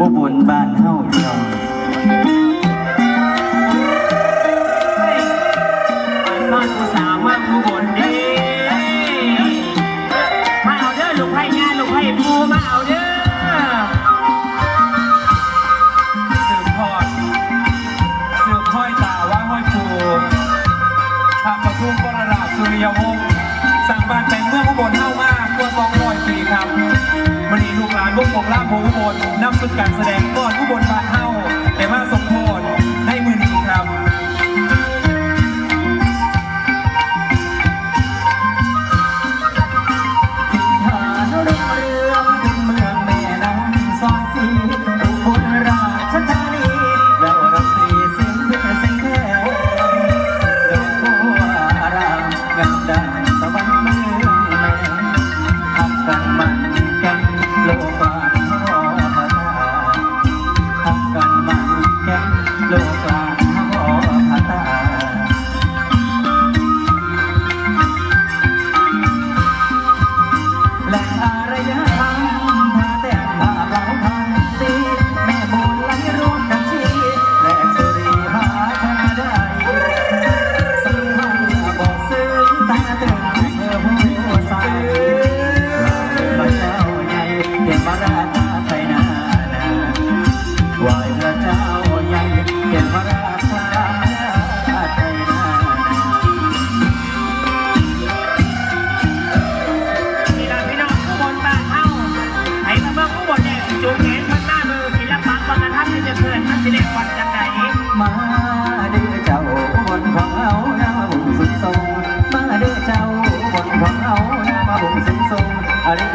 อุบลบ้านเฮาพี่น้านผู้สาวานวงปกล่ามโพอุบลนำสุดการแสดงก่อนอุบลบานเฮาแต่มาสมโพธในมือนี้ครับถิ่นฐานรุ่งเรื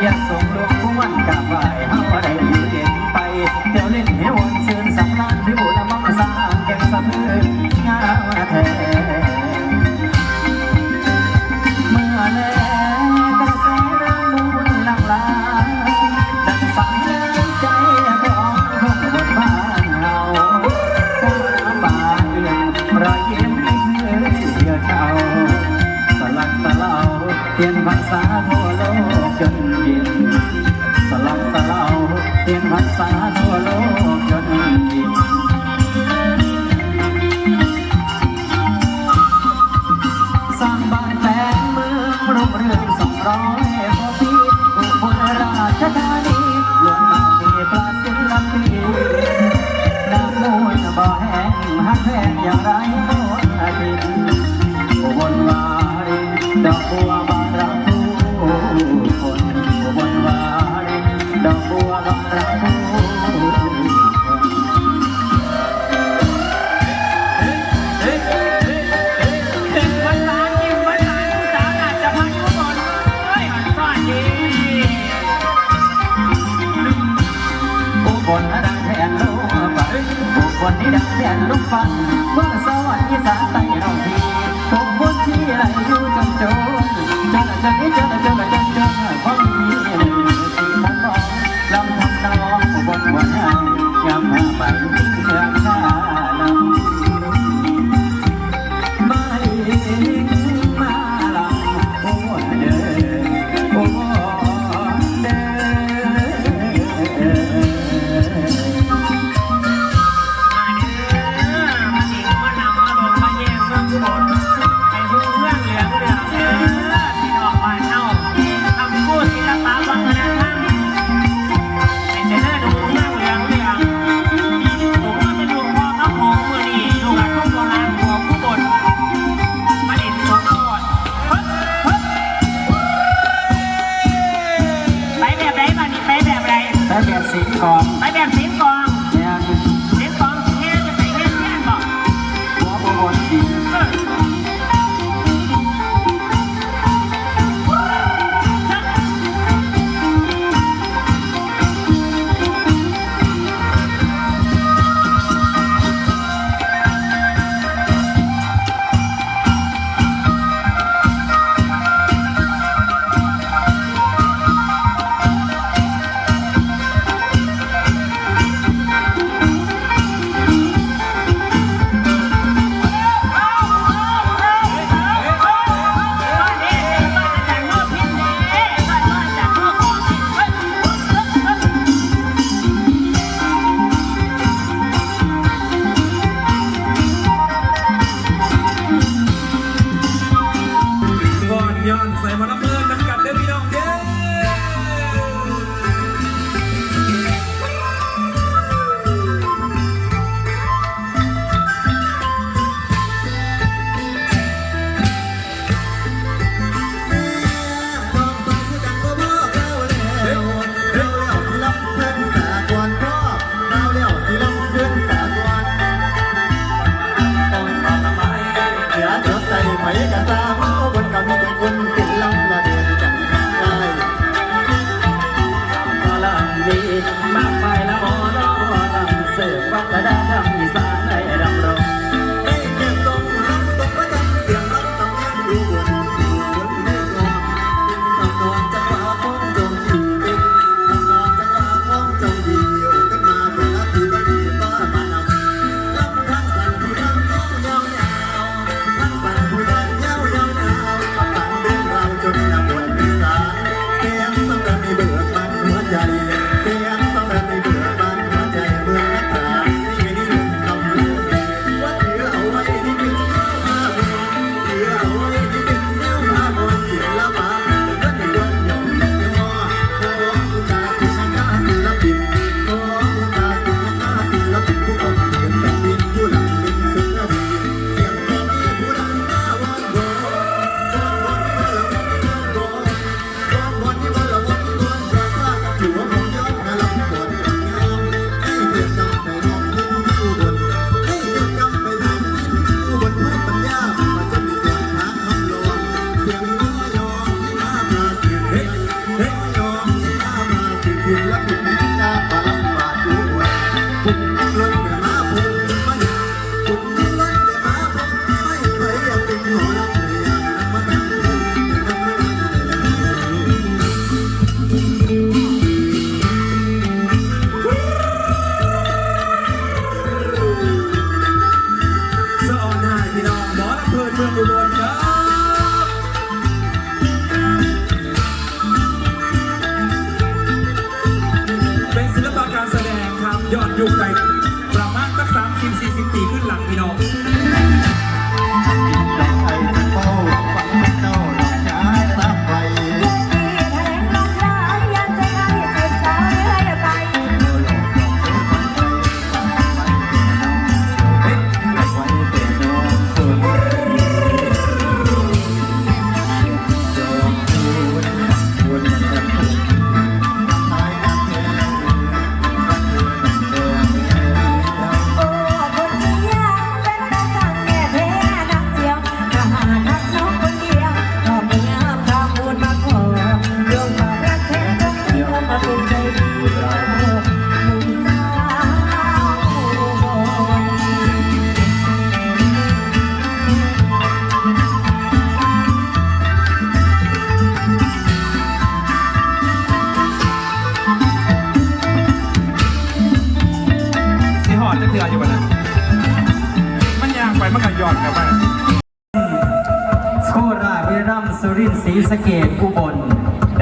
ริยสงฆ์หลวงผู้วันกราบไหว้เฮาได้อยู่เย็นไปเที่ยวเล่นให้วนซื่นสำราญพิบูลมังสร้างแก่งสะพืองามแท้เมื่อแลกระแสน้ำมูลหลั่งไหลดังฝังใจของคนบนบ้านเฮาตาบานเอื้อนรอยยิ้มไม่เคยเหี่ยวเฉาสลักสลาวเทียนพรรษาทั่วโลก จนเย็นสลักสลาวเทียนพรรษาทั่วโลกจนเย็นสร้างบ้านแปลงเมืองรุ่งเรืองสองร้อยกว่าปีอุบลราชธานีล้วนมามีปราศิลปีน้ำมูลบ่อแห้งหักแพงอย่างไรโน่นอาทิตย์อุบลวารินดอกบัวบานรัก คนอุบลวารินดอกบัวบานรักผู้คนวันหลานยิ้มวันหลานผู้สาวอาจจะพายุบนเอ้ยอ่อนซ่อนดีอุบลดังแทนลูกฝันอุบลนี่ดังแทนลูกฟังเมือสวรรค์อีสานใต้เราทีผมบุญที่ไหลอยู่จนจน จนจนนี้จนจ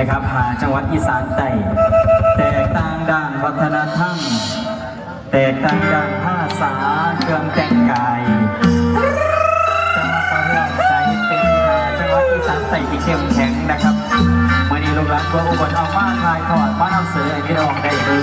ครับหาจังหวัดอีสานใต้แตกต่างด้านวัฒนธรรม แตกต่างด้านภาษาเครื่องแต่งกายจังหวัดกระเรื่องใจเป็นหาจังหวัดอีสานใต้ที่เข้มแข็งนะครับเมื่อนี้ลูกหลานก็อุบลเอามาถ่ายทอดมานำเสือไอ้พี่น้องได้ดู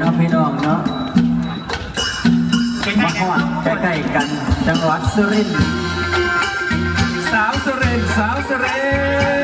เนาะพี่น้องเนาะมาฮอดใกล้ๆกันจังหวัดสุรินทร์สาวสุรินทร์สาวสุรินทร์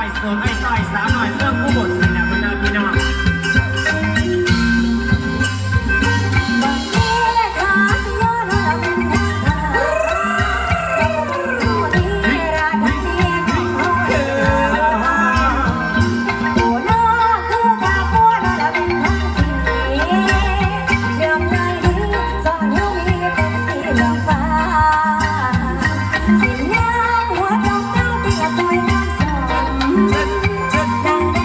อยสูตรไอ้ต่อยสามหน่อยเรื่องผู้บุ Ten, ten, ten,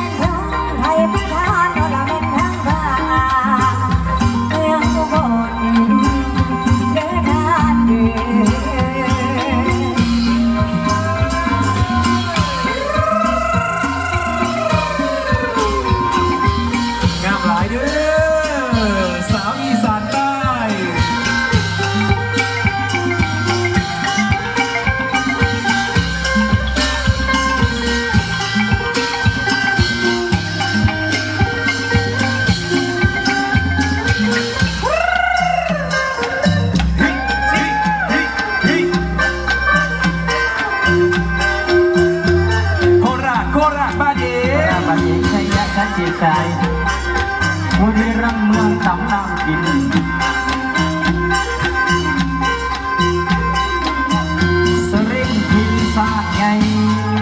ใหญ่